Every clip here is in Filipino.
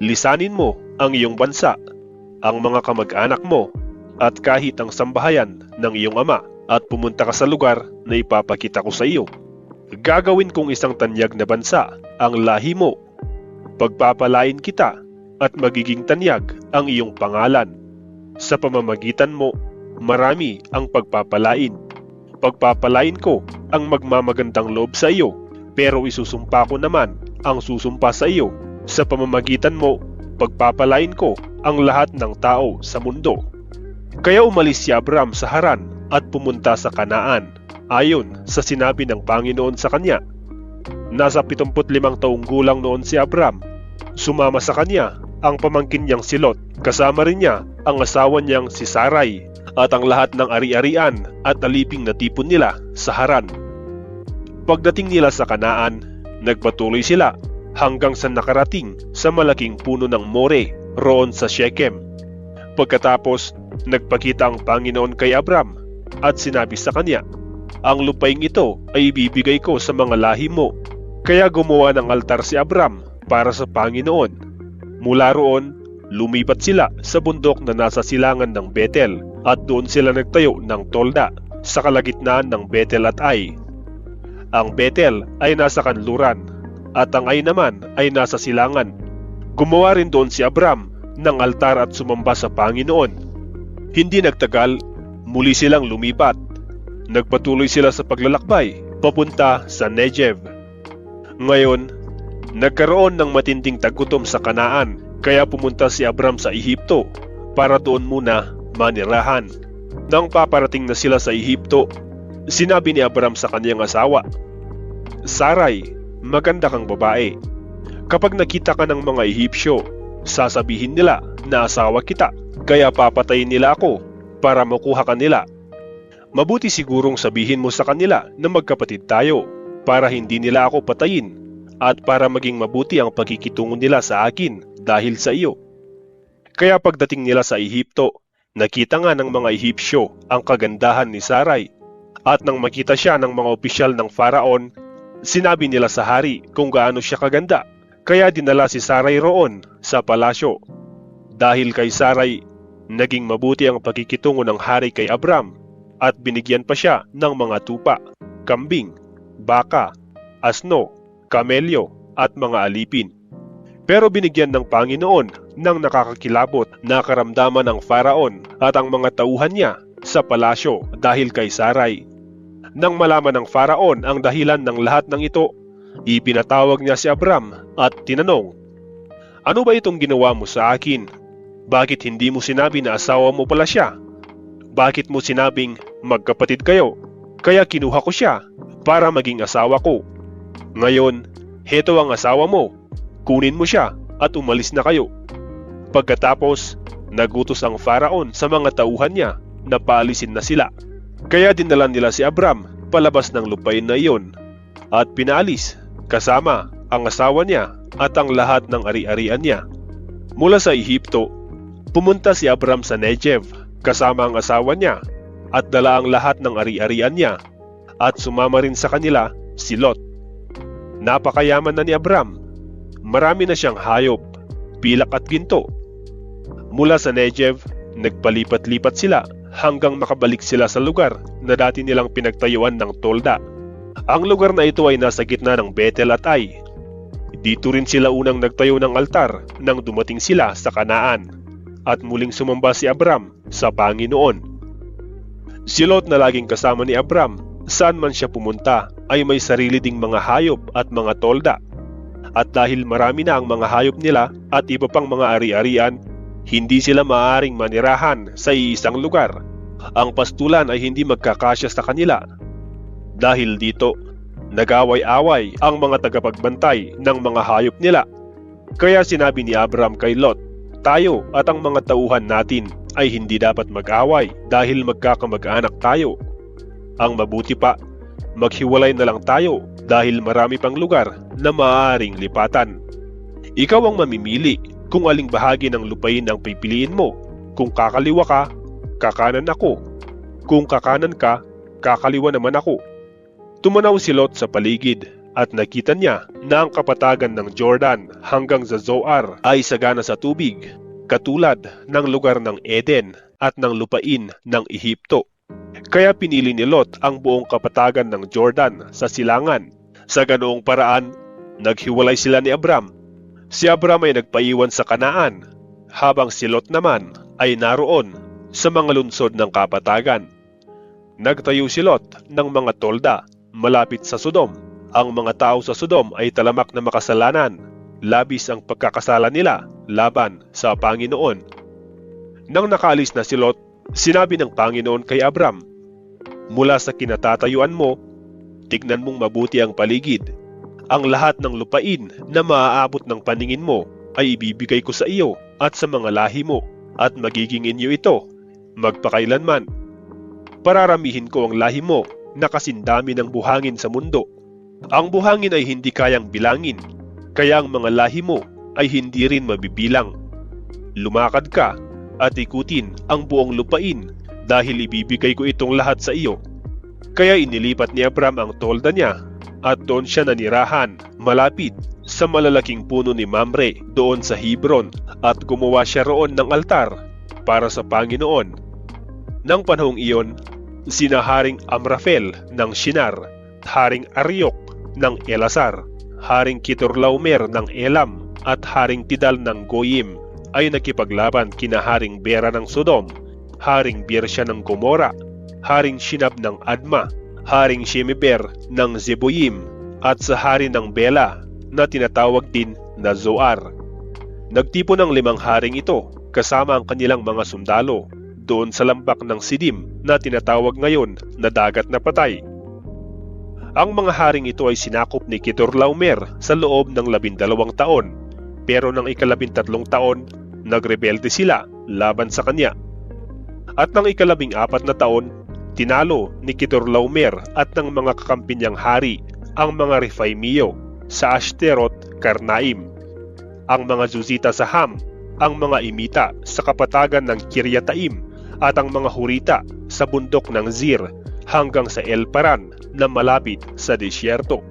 Lisanin mo ang iyong bansa, ang mga kamag-anak mo, at kahit ang sambahayan ng iyong ama at pumunta ka sa lugar na ipapakita ko sa iyo. Gagawin kong isang tanyag na bansa ang lahi mo. Pagpapalain kita at magiging tanyag ang iyong pangalan. Sa pamamagitan mo, marami ang pagpapalain. Pagpapalain ko ang magmamagandang loob sa iyo pero isusumpa ko naman ang susumpa sa iyo. Sa pamamagitan mo, pagpapalain ko ang lahat ng tao sa mundo. Kaya umalis si Abram sa Haran at pumunta sa Kanaan, ayon sa sinabi ng Panginoon sa kanya. Nasa 75 taong gulang noon si Abram. Sumama sa kanya ang pamangkin niyang si Lot, kasama rin niya ang asawa niyang si Sarai at ang lahat ng ari-arian at aliping na tipon nila sa Haran. Pagdating nila sa Kanaan, nagpatuloy sila hanggang sa nakarating sa malaking puno ng More roon sa Shechem. Pagkatapos, nagpakita ang Panginoon kay Abram at sinabi sa kanya, Ang lupaing ito ay ibibigay ko sa mga lahi mo. Kaya gumawa ng altar si Abram para sa Panginoon. Mula roon, lumipat sila sa bundok na nasa silangan ng Bethel at doon sila nagtayo ng tolda sa kalagitnaan ng Bethel at Ai. Ang Bethel ay nasa kanluran at ang Ai naman ay nasa silangan. Gumawa rin doon si Abram ng altar at sumamba sa Panginoon. Hindi nagtagal, muli silang lumipat. Nagpatuloy sila sa paglalakbay papunta sa Negev. Ngayon, nagkaroon ng matinding tagutom sa Kanaan kaya pumunta si Abram sa Ehipto para doon muna manirahan. Nang paparating na sila sa Ehipto, sinabi ni Abram sa kanyang asawa, Saray, maganda kang babae. Kapag nakita ka ng mga Ehipsyo, sasabihin nila na asawa kita, kaya papatayin nila ako para makuha ka nila. Mabuti sigurong sabihin mo sa kanila na magkapatid tayo para hindi nila ako patayin at para maging mabuti ang pagkikitungo nila sa akin dahil sa iyo. Kaya pagdating nila sa Ehipto, nakita nga ng mga Ehipsyo ang kagandahan ni Sarai at nang makita siya ng mga opisyal ng Faraon, sinabi nila sa hari kung gaano siya kaganda. Kaya dinala si Sarai roon sa palasyo. Dahil kay Sarai, naging mabuti ang pagkikitungo ng hari kay Abram at binigyan pa siya ng mga tupa, kambing, baka, asno, kamelyo at mga alipin. Pero binigyan ng Panginoon ng nakakakilabot na karamdaman ng Faraon at ang mga tauhan niya sa palasyo dahil kay Sarai. Nang malaman ng Faraon ang dahilan ng lahat ng ito, ipinatawag niya si Abram at tinanong, Ano ba itong ginawa mo sa akin? Bakit hindi mo sinabi na asawa mo pala siya? Bakit mo sinabing magkapatid kayo? Kaya kinuha ko siya para maging asawa ko. Ngayon, heto ang asawa mo. Kunin mo siya at umalis na kayo. Pagkatapos, nagutos ang Faraon sa mga tauhan niya na paalisin na sila. Kaya dinala nila si Abram palabas ng lupain na iyon at pinaalis kasama ang asawa niya at ang lahat ng ari-arian niya. Mula sa Ehipto, pumunta si Abram sa Negev kasama ang asawa niya at dala ang lahat ng ari-arian niya at sumama rin sa kanila si Lot. Napakayaman na ni Abram. Marami na siyang hayop, pilak at ginto. Mula sa Negev, nagpalipat-lipat sila hanggang makabalik sila sa lugar na dati nilang pinagtayuan ng tolda. Ang lugar na ito ay nasa gitna ng Bethel at Ai. Dito rin sila unang nagtayo ng altar nang dumating sila sa Kanaan at muling sumamba si Abram sa Panginoon. Si Lot na laging kasama ni Abram saan man siya pumunta ay may sarili ding mga hayop at mga tolda. At dahil marami na ang mga hayop nila at iba pang mga ari-arian, hindi sila maaaring manirahan sa iisang lugar. Ang pastulan ay hindi magkakasya sa kanila. Dahil dito, nagaway-away ang mga tagapagbantay ng mga hayop nila. Kaya sinabi ni Abram kay Lot, Tayo at ang mga tauhan natin ay hindi dapat mag-away dahil magkakamag-anak tayo. Ang mabuti pa, maghiwalay na lang tayo dahil marami pang lugar na maaaring lipatan. Ikaw ang mamimili kung aling bahagi ng lupain ang pipiliin mo. Kung kakaliwa ka, kakanan ako. Kung kakanan ka, kakaliwa naman ako. Tumanaw si Lot sa paligid at nakita niya na ang kapatagan ng Jordan hanggang sa Zoar ay sagana sa tubig, katulad ng lugar ng Eden at ng lupain ng Ehipto. Kaya pinili ni Lot ang buong kapatagan ng Jordan sa silangan. Sa ganoong paraan, naghiwalay sila ni Abram. Si Abram ay nagpaiwan sa Kanaan, habang si Lot naman ay naroon sa mga lunsod ng kapatagan. Nagtayo si Lot ng mga tolda malapit sa Sodom. Ang mga tao sa Sodom ay talamak na makasalanan. Labis ang pagkakasala nila laban sa Panginoon. Nang nakaalis na si Lot, sinabi ng Panginoon kay Abram, Mula sa kinatatayuan mo, tignan mong mabuti ang paligid. Ang lahat ng lupain na maaabot ng paningin mo ay ibibigay ko sa iyo at sa mga lahi mo at magiging inyo ito magpakailanman. Pararamihin ko ang lahi mo na kasindami ng buhangin sa mundo. Ang buhangin ay hindi kayang bilangin, kaya ang mga lahi mo ay hindi rin mabibilang. Lumakad ka at ikutin ang buong lupain dahil ibibigay ko itong lahat sa iyo. Kaya inilipat ni Abram ang tolda niya at doon siya nanirahan malapit sa malalaking puno ni Mamre doon sa Hebron at gumawa siya roon ng altar para sa Panginoon. Nang panahong iyon, sina Haring Amrafel ng Shinar, Haring Ariok ng Elasar, Haring Kitorlaomer ng Elam at Haring Tidal ng Goyim ay nakipaglaban kina Haring Bera ng Sodom, Haring Birsya ng Gomora, Haring Shinab ng Adma, Haring Shemeber ng Zeboyim at sa hari ng Bela na tinatawag din na Zoar. Nagtipo ng limang haring ito kasama ang kanilang mga sundalo doon sa lambak ng Sidim na tinatawag ngayon na dagat na patay. Ang mga haring ito ay sinakop ni Kitorlaomer sa loob ng labindalawang taon pero ng ikalabintatlong taon nagrebelde sila laban sa kanya. At ng ikalabing apat na taon, tinalo ni Kitorlaomer at ng mga kakampi niyang hari ang mga Refaimio sa Ashterot, Karnaim, ang mga Zuzita sa Ham, ang mga Imita sa kapatagan ng Kiryataim at ang mga Hurita sa bundok ng Zir hanggang sa El Paran na malapit sa disyerto.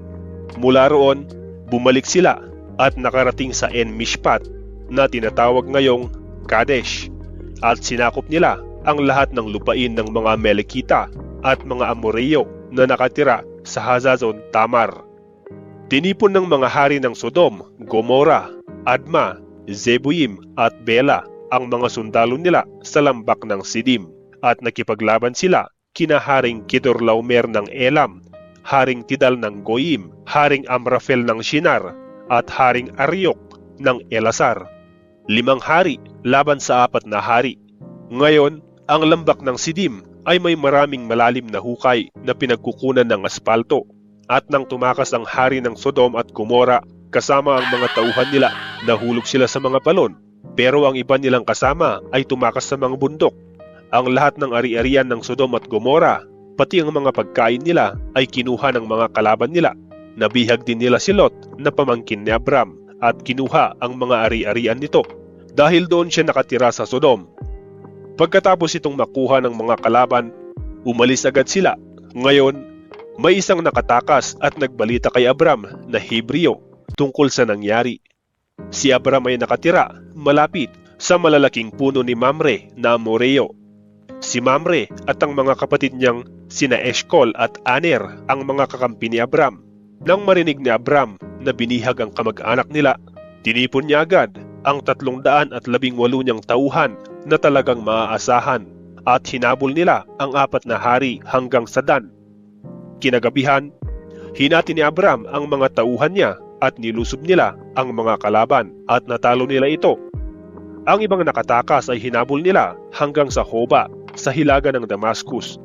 Mula roon, bumalik sila at nakarating sa En Mishpat na tinatawag ngayong Kadesh at sinakop nila ang lahat ng lupain ng mga Melekita at mga Amoreo na nakatira sa Hazazon Tamar. Tinipon ng mga hari ng Sodom, Gomora, Adma, Zebuyim at Bela ang mga sundalo nila sa lambak ng Sidim at nakipaglaban sila kina Haring Kidorlaomer ng Elam, Haring Tidal ng Goyim, Haring Amrafel ng Shinar at Haring Ariok ng Elasar. Limang hari laban sa apat na hari. Ngayon, ang lambak ng Sidim ay may maraming malalim na hukay na pinagkukunan ng aspalto at nang tumakas ang hari ng Sodom at Gomora kasama ang mga tauhan nila, nahulog sila sa mga balon. Pero ang iba nilang kasama ay tumakas sa mga bundok. Ang lahat ng ari-arian ng Sodom at Gomora, pati ang mga pagkain nila ay kinuha ng mga kalaban nila. Nabihag din nila si Lot na pamangkin ni Abram at kinuha ang mga ari-arian nito dahil doon siya nakatira sa Sodom. Pagkatapos itong makuha ng mga kalaban, umalis agad sila. Ngayon, may isang nakatakas at nagbalita kay Abram na Hebreo tungkol sa nangyari. Si Abram ay nakatira malapit sa malalaking puno ni Mamre na Amoreo. Si Mamre at ang mga kapatid niyang sina Eshkol at Aner ang mga kakampi ni Abram. Nang marinig ni Abram na binihag ang kamag-anak nila, tinipon niya agad ang tatlong daan at labing walo niyang tauhan na talagang maaasahan at hinabol nila ang apat na hari hanggang sa Dan. Kinagabihan, hinati ni Abram ang mga tauhan niya at nilusob nila ang mga kalaban at natalo nila ito. Ang ibang nakatakas ay hinabol nila hanggang sa Hoba sa hilaga ng Damascus.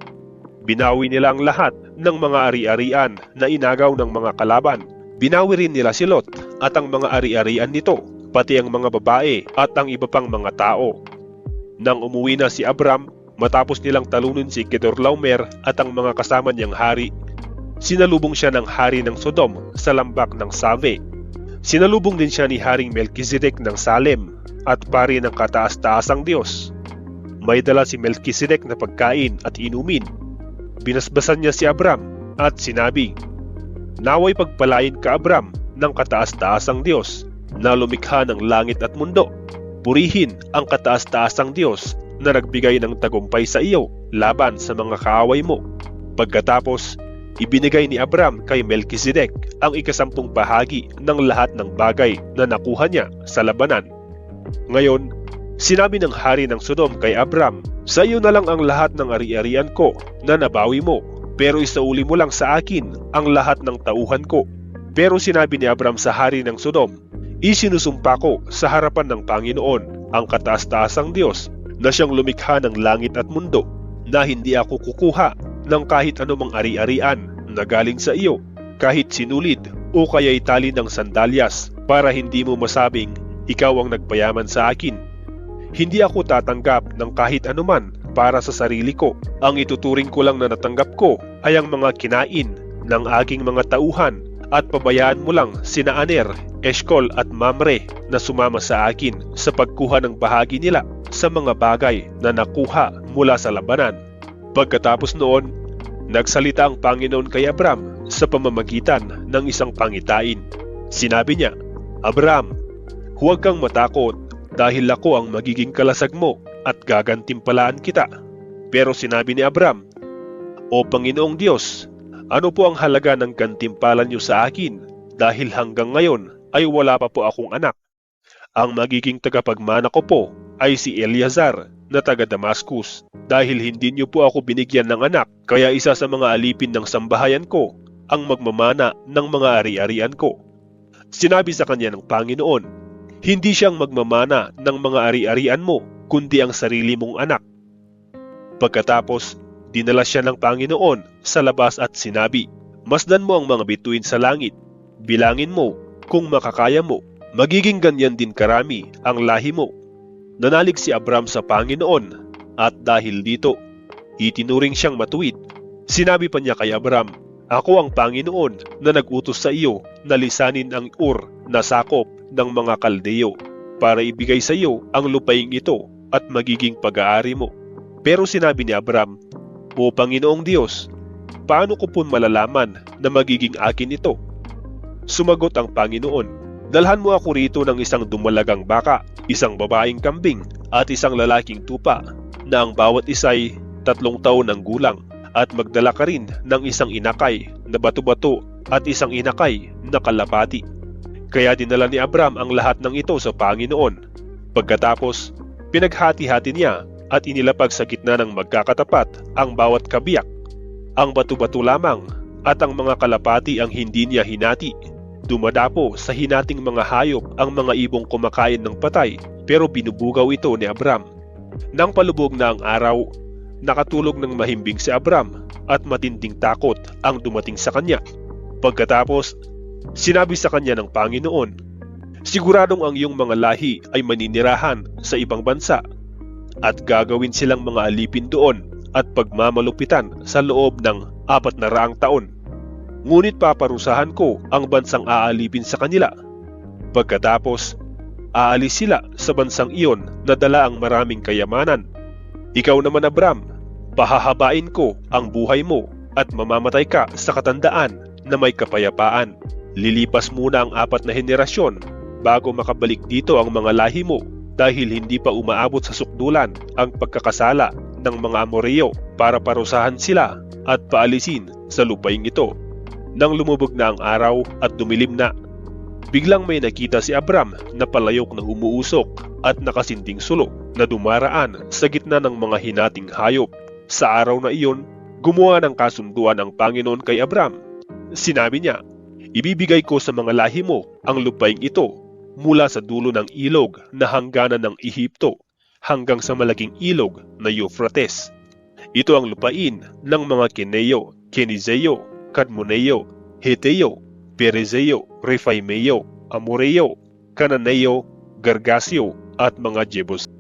Binawi nila ang lahat ng mga ari-arian na inagaw ng mga kalaban. Binawi rin nila si Lot at ang mga ari-arian nito pati ang mga babae at ang iba pang mga tao. Nang umuwi na si Abram, matapos nilang talunin si Kedorlaomer at ang mga kasama niyang hari, sinalubong siya ng hari ng Sodom sa lambak ng Save. Sinalubong din siya ni Haring Melchizedek ng Salem at pari ng kataas-taasang Diyos. May dala si Melchizedek na pagkain at inumin. Binasbasan niya si Abram at sinabi, Naway pagpalain ka Abram ng kataas-taasang Diyos na lumikha ng langit at mundo. Purihin ang kataas-taasang Diyos na nagbigay ng tagumpay sa iyo laban sa mga kaaway mo. Pagkatapos, ibinigay ni Abram kay Melchizedek ang ikasampung bahagi ng lahat ng bagay na nakuha niya sa labanan. Ngayon, sinabi ng hari ng Sodom kay Abram, Sa iyo na lang ang lahat ng ari-arian ko na nabawi mo, pero isauli mo lang sa akin ang lahat ng tauhan ko. Pero sinabi ni Abram sa hari ng Sodom, Isinusumpa ko sa harapan ng Panginoon ang kataas-taasang Diyos na siyang lumikha ng langit at mundo na hindi ako kukuha ng kahit anumang ari-arian na galing sa iyo, kahit sinulid o kaya'y tali ng sandalyas para hindi mo masabing ikaw ang nagpayaman sa akin. Hindi ako tatanggap ng kahit anuman para sa sarili ko. Ang ituturing ko lang na natanggap ko ay ang mga kinain ng aking mga tauhan at pabayaan mo lang sina Aner, Eshkol at Mamre na sumama sa akin sa pagkuha ng bahagi nila sa mga bagay na nakuha mula sa labanan. Pagkatapos noon, nagsalita ang Panginoon kay Abram sa pamamagitan ng isang pangitain. Sinabi niya, Abram, huwag kang matakot dahil ako ang magiging kalasag mo at gagantimpalaan kita. Pero sinabi ni Abram, O Panginoong Diyos, ano po ang halaga ng gantimpalan niyo sa akin dahil hanggang ngayon ay wala pa po akong anak? Ang magiging tagapagmana ko po ay si Eleazar na taga Damascus dahil hindi niyo po ako binigyan ng anak kaya isa sa mga alipin ng sambahayan ko ang magmamana ng mga ari-arian ko. Sinabi sa kanya ng Panginoon, hindi siyang magmamana ng mga ari-arian mo kundi ang sarili mong anak. Pagkatapos, dinala siya ng Panginoon sa labas at sinabi, Masdan mo ang mga bituin sa langit, bilangin mo kung makakaya mo, magiging ganyan din karami ang lahi mo. Nanalig si Abram sa Panginoon at dahil dito, itinuring siyang matuwid. Sinabi pa niya kay Abram, Ako ang Panginoon na nagutos sa iyo na lisanin ang Ur na sakop ng mga Kaldeo para ibigay sa iyo ang lupaing ito at magiging pag-aari mo. Pero sinabi ni Abram, O Panginoong Diyos, paano ko po malalaman na magiging akin ito? Sumagot ang Panginoon, Dalhan mo ako rito ng isang dumalagang baka, isang babaeng kambing at isang lalaking tupa na ang bawat isa'y tatlong taon ng gulang at magdala ka rin ng isang inakay na bato-bato at isang inakay na kalapati. Kaya dinala ni Abram ang lahat ng ito sa Panginoon. Pagkatapos, pinaghati-hati niya at inilapag sa gitna ng magkakatapat ang bawat kabiyak. Ang bato-bato lamang at ang mga kalapati ang hindi niya hinati. Dumadapo sa hinating mga hayop ang mga ibong kumakain ng patay pero binubugaw ito ni Abram. Nang palubog na ang araw, nakatulog ng mahimbing si Abram at matinding takot ang dumating sa kanya. Pagkatapos, sinabi sa kanya ng Panginoon, Siguradong ang iyong mga lahi ay maninirahan sa ibang bansa at gagawin silang mga alipin doon at pagmamalupitan sa loob ng apat na raang taon. Ngunit paparusahan ko ang bansang aalipin sa kanila. Pagkatapos, aalis sila sa bansang iyon na dala ang maraming kayamanan. Ikaw naman Abram, pahahabain ko ang buhay mo at mamamatay ka sa katandaan na may kapayapaan. Lilipas muna ang apat na henerasyon bago makabalik dito ang mga lahi mo dahil hindi pa umaabot sa sukdulan ang pagkakasala ng mga Amoreo para parusahan sila at paalisin sa lupaing ito. Nang lumubog na ang araw at dumilim na, biglang may nakita si Abram na palayok na umuusok at nakasinding sulok na dumaraan sa gitna ng mga hinating hayop. Sa araw na iyon, gumawa ng kasunduan ang Panginoon kay Abram. Sinabi niya, Ibibigay ko sa mga lahi mo ang lupaing ito mula sa dulo ng ilog na hangganan ng Ehipto hanggang sa malaking ilog na Euphrates. Ito ang lupain ng mga Kineo, Kenizeo, Kadmoneo, Heteo, Perezeo, Refaimeo, Amoreo, Cananeo, Gergasio at mga Jebus.